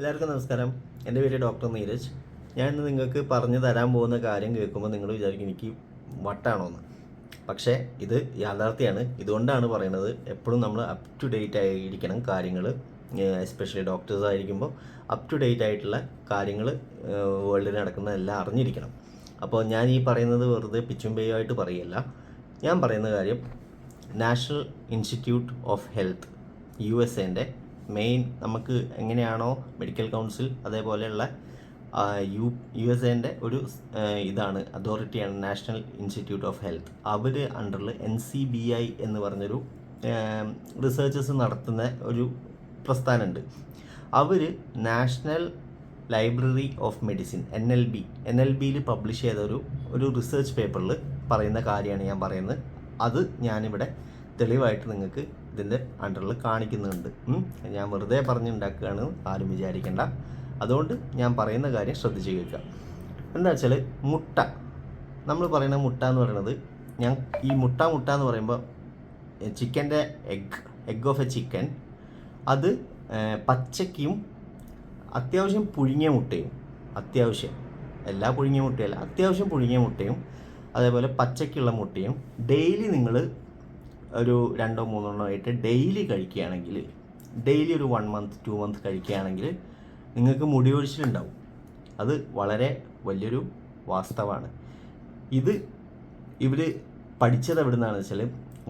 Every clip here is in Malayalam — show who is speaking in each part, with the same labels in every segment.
Speaker 1: എല്ലാവർക്കും നമസ്കാരം. എന്റെ പേര് ഡോക്ടർ നീരജ്. ഞാൻ ഇന്ന് നിങ്ങൾക്ക് പറഞ്ഞു തരാൻ പോകുന്ന കാര്യം കേൾക്കുമ്പോൾ നിങ്ങൾ വിചാരിക്കും എനിക്ക് വട്ടാണോ എന്ന്. പക്ഷേ ഇത് യാഥാർത്ഥ്യമാണ്. ഇതുകൊണ്ടാണ് പറയുന്നത് എപ്പോഴും നമ്മൾ അപ് ടു ഡേറ്റ് ആയിരിക്കണം കാര്യങ്ങൾ. എസ്പെഷ്യലി ഡോക്ടേഴ്സ് ആയിരിക്കുമ്പോൾ അപ് ടു ഡേറ്റ് ആയിട്ടുള്ള കാര്യങ്ങൾ വേൾഡിൽ നടക്കുന്ന എല്ലാം അറിഞ്ഞിരിക്കണം. അപ്പോൾ ഞാൻ ഈ പറയുന്നത് വെറുതെ പിച്ചും പേയുമായിട്ട് പറയല്ല. ഞാൻ പറയുന്ന കാര്യം national institute of health U S എന്റെ മെയിൻ നമുക്ക് എങ്ങനെയാണോ മെഡിക്കൽ കൗൺസിൽ അതേപോലെയുള്ള യു യു എസ് എന്റെ ഒരു ഇതാണ് അതോറിറ്റിയാണ് നാഷണൽ ഇൻസ്റ്റിറ്റ്യൂട്ട് ഓഫ് ഹെൽത്ത് അവർ അണ്ടറിൽ എൻ സി ബി ഐ എന്ന് പറഞ്ഞൊരു റിസർച്ചസ് നടത്തുന്ന ഒരു പ്രസ്ഥാനമുണ്ട് അവർ national library of medicine N L B N L ബിയിൽ പബ്ലിഷ് ചെയ്ത ഒരു ഒരു റിസർച്ച് പേപ്പറിൽ പറയുന്ന കാര്യമാണ് ഞാൻ പറയുന്നത്. അത് ഞാനിവിടെ തെളിവായിട്ട് നിങ്ങൾക്ക് ഇതിന്റെ അണ്ടറിൽ കാണിക്കുന്നുണ്ട്. ഞാൻ വെറുതെ പറഞ്ഞുണ്ടാക്കുകയാണ് ആരും വിചാരിക്കേണ്ട. അതുകൊണ്ട് ഞാൻ പറയുന്ന കാര്യം ശ്രദ്ധിച്ച് കേൾക്കുക. എന്താ വെച്ചാൽ മുട്ട. നമ്മൾ പറയുന്ന മുട്ട എന്ന് പറയുന്നത് ഞാൻ ഈ മുട്ട മുട്ട എന്ന് പറയുമ്പോൾ ചിക്കന്റെ egg egg of a chicken അത് പച്ചയ്ക്കും അത്യാവശ്യം പുഴുങ്ങിയ മുട്ടയും അത്യാവശ്യം എല്ലാ പുഴുങ്ങിയ മുട്ടയല്ല അത്യാവശ്യം പുഴുങ്ങിയ മുട്ടയും അതേപോലെ പച്ചയ്ക്കുള്ള മുട്ടയും ഡെയിലി നിങ്ങൾ ഒരു രണ്ടോ മൂന്നെണ്ണോ ആയിട്ട് ഡെയിലി കഴിക്കുകയാണെങ്കിൽ ഡെയിലി ഒരു വൺ മന്ത് ടു മന്ത് കഴിക്കുകയാണെങ്കിൽ നിങ്ങൾക്ക് മുടി ഒഴിച്ചിലുണ്ടാവും അത് വളരെ വലിയൊരു വാസ്തവമാണ് ഇത് ഇവർ പഠിച്ചത് എവിടെ നിന്നാണെന്ന് വെച്ചാൽ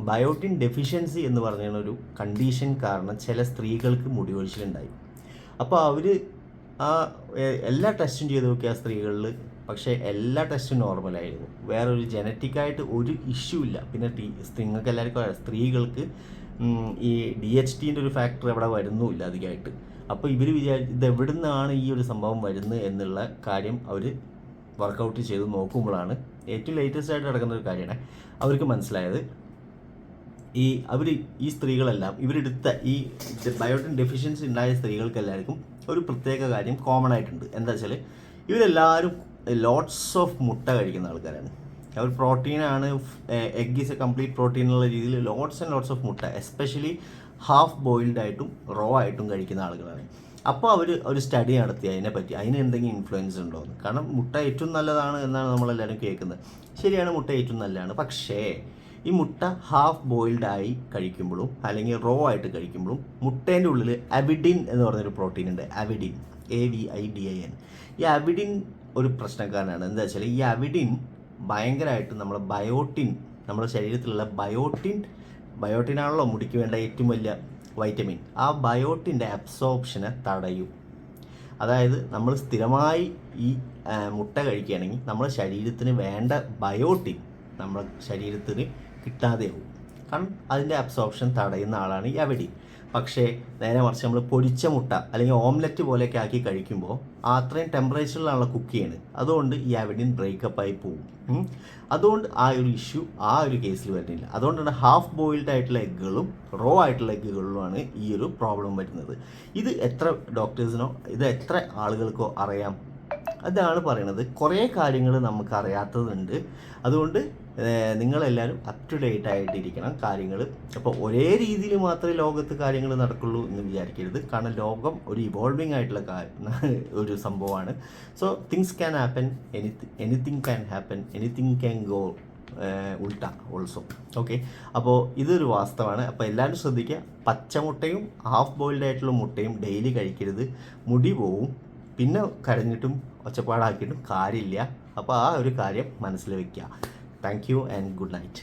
Speaker 1: ബയോട്ടിൻ ഡെഫിഷ്യൻസി എന്ന് പറഞ്ഞ ഒരു കണ്ടീഷൻ കാരണം ചില സ്ത്രീകൾക്ക് മുടി ഒഴിച്ചിലുണ്ടായി അപ്പോൾ അവർ ആ എല്ലാ ടെസ്റ്റും ചെയ്ത് നോക്കി ആ സ്ത്രീകളിൽ പക്ഷേ എല്ലാ ടെസ്റ്റും നോർമലായിരുന്നു വേറൊരു ജനറ്റിക്കായിട്ട് ഒരു ഇഷ്യൂ ഇല്ല. പിന്നെ നിങ്ങൾക്ക് എല്ലാവർക്കും സ്ത്രീകൾക്ക് ഈ ഡി എച്ച് ടീന്റെ ഒരു ഫാക്ടർ അവിടെ വരുന്നുമില്ല അധികമായിട്ട്. അപ്പോൾ ഇവർ വിചാരി ഇത് എവിടെ നിന്നാണ് ഈ ഒരു സംഭവം വരുന്നത് എന്നുള്ള കാര്യം അവർ വർക്കൗട്ട് ചെയ്ത് നോക്കുമ്പോഴാണ് ഏറ്റവും ലേറ്റസ്റ്റ് ആയിട്ട് നടക്കുന്ന ഒരു കാര്യമാണ് അവർക്ക് മനസ്സിലായത്. ഈ അവർ ഈ സ്ത്രീകളെല്ലാം ഇവരെടുത്ത ഈ ബയോട്ടിൻ ഡെഫിഷ്യൻസി ഉണ്ടായ സ്ത്രീകൾക്ക് എല്ലാവർക്കും ഒരു പ്രത്യേക കാര്യം കോമൺ ആയിട്ടുണ്ട്. എന്താ വെച്ചാൽ ഇവരെല്ലാവരും ലോട്ട്സ് ഓഫ് മുട്ട കഴിക്കുന്ന ആൾക്കാരാണ്. അവർ പ്രോട്ടീനാണ് egg is a complete protein എന്നുള്ള രീതിയിൽ ലോട്ട്സ് ആൻഡ് ലോട്ട്സ് ഓഫ് മുട്ട എസ്പെഷ്യലി ഹാഫ് ബോയിൽഡ് ആയിട്ടും റോ ആയിട്ടും കഴിക്കുന്ന ആളുകളാണ്. അപ്പോൾ അവർ ഒരു സ്റ്റഡി നടത്തി അതിനെപ്പറ്റി അതിന് എന്തെങ്കിലും ഇൻഫ്ലുവൻസ് ഉണ്ടോ? എന്ന് കാരണം മുട്ട ഏറ്റവും നല്ലതാണ് എന്നാണ് നമ്മളെല്ലാവരും കേൾക്കുന്നത്. ശരിയാണ് മുട്ട ഏറ്റവും നല്ലതാണ്. പക്ഷേ ഈ മുട്ട ഹാഫ് ബോയിൽഡ് ആയി കഴിക്കുമ്പോഴും അല്ലെങ്കിൽ റോ ആയിട്ട് കഴിക്കുമ്പോഴും മുട്ടേന്റെ ഉള്ളിൽ അവിഡിൻ എന്ന് പറഞ്ഞൊരു പ്രോട്ടീൻ ഉണ്ട്. Avidin A V I D I N ഈ അവിഡിൻ ഒരു പ്രശ്നക്കാരനാണ്. എന്താ വെച്ചാൽ ഈ അവിഡിൻ ഭയങ്കരമായിട്ട് നമ്മുടെ ബയോട്ടിൻ നമ്മുടെ ശരീരത്തിലുള്ള ബയോട്ടിൻ ബയോട്ടിനാണല്ലോ മുടിക്ക് വേണ്ട ഏറ്റവും വലിയ വൈറ്റമിൻ. ആ ബയോട്ടിന്റെ അബ്സോർപ്ഷനെ തടയും. അതായത് നമ്മൾ സ്ഥിരമായി ഈ മുട്ട കഴിക്കുകയാണെങ്കിൽ നമ്മുടെ ശരീരത്തിന് വേണ്ട ബയോട്ടിൻ നമ്മുടെ ശരീരത്തിന് കിട്ടാതെയാവും. കാരണം അതിന്റെ അബ്സോർപ്ഷൻ തടയുന്ന ആളാണ് ഈ അവിടി. പക്ഷേ നേരെ മറിച്ച് നമ്മൾ പൊരിച്ച മുട്ട അല്ലെങ്കിൽ ഓംലെറ്റ് പോലെയൊക്കെ ആക്കി കഴിക്കുമ്പോൾ അത്രയും ടെമ്പറേച്ചറിലാണല്ലോ കുക്ക് ചെയ്യുന്നത് അതുകൊണ്ട് ഈ അവഡിൻ ബ്രേക്കപ്പ് ആയി പോകും. അതുകൊണ്ട് ആ ഒരു ഇഷ്യൂ ആ ഒരു കേസിൽ വരുന്നില്ല. അതുകൊണ്ടാണ് ഹാഫ് ബോയിൽഡ് ആയിട്ടുള്ള എഗ്ഗുകളും റോ ആയിട്ടുള്ള എഗ്ഗുകളിലുമാണ് ഈ ഒരു പ്രോബ്ലം വരുന്നത്. ഇത് എത്ര ഡോക്ടേഴ്സിനോ ഇത് എത്ര ആളുകൾക്കോ അറിയാം? അതാണ് പറയണത്. കുറേ കാര്യങ്ങൾ നമുക്ക് അറിയാത്തതുണ്ട് അതുകൊണ്ട് നിങ്ങളെല്ലാവരും അപ് ടു ഡേറ്റ് ആയിട്ടിരിക്കണം കാര്യങ്ങൾ അപ്പോൾ ഒരേ രീതിയിൽ മാത്രമേ ലോകത്ത് കാര്യങ്ങൾ നടക്കുള്ളൂ എന്ന് വിചാരിക്കരുത്. കാരണം ലോകം ഒരു ഇവോൾവിംഗ് ആയിട്ടുള്ള ഒരു സംഭവമാണ്. So things can happen any anything can happen anything can go ഉൾട്ട also okay അപ്പോൾ ഇതൊരു വാസ്തവമാണ്. അപ്പോൾ എല്ലാവരും ശ്രദ്ധിക്കുക പച്ചമുട്ടയും ഹാഫ് ബോയിൽഡ് ആയിട്ടുള്ള മുട്ടയും ഡെയിലി കഴിക്കരുത്. മുടി പോവും. പിന്നെ കരഞ്ഞിട്ടും ഒച്ചപ്പാടാക്കിയിട്ടും കാര്യമില്ല. അപ്പോൾ ആ ഒരു കാര്യം മനസ്സിൽ വയ്ക്കുക thank you and good night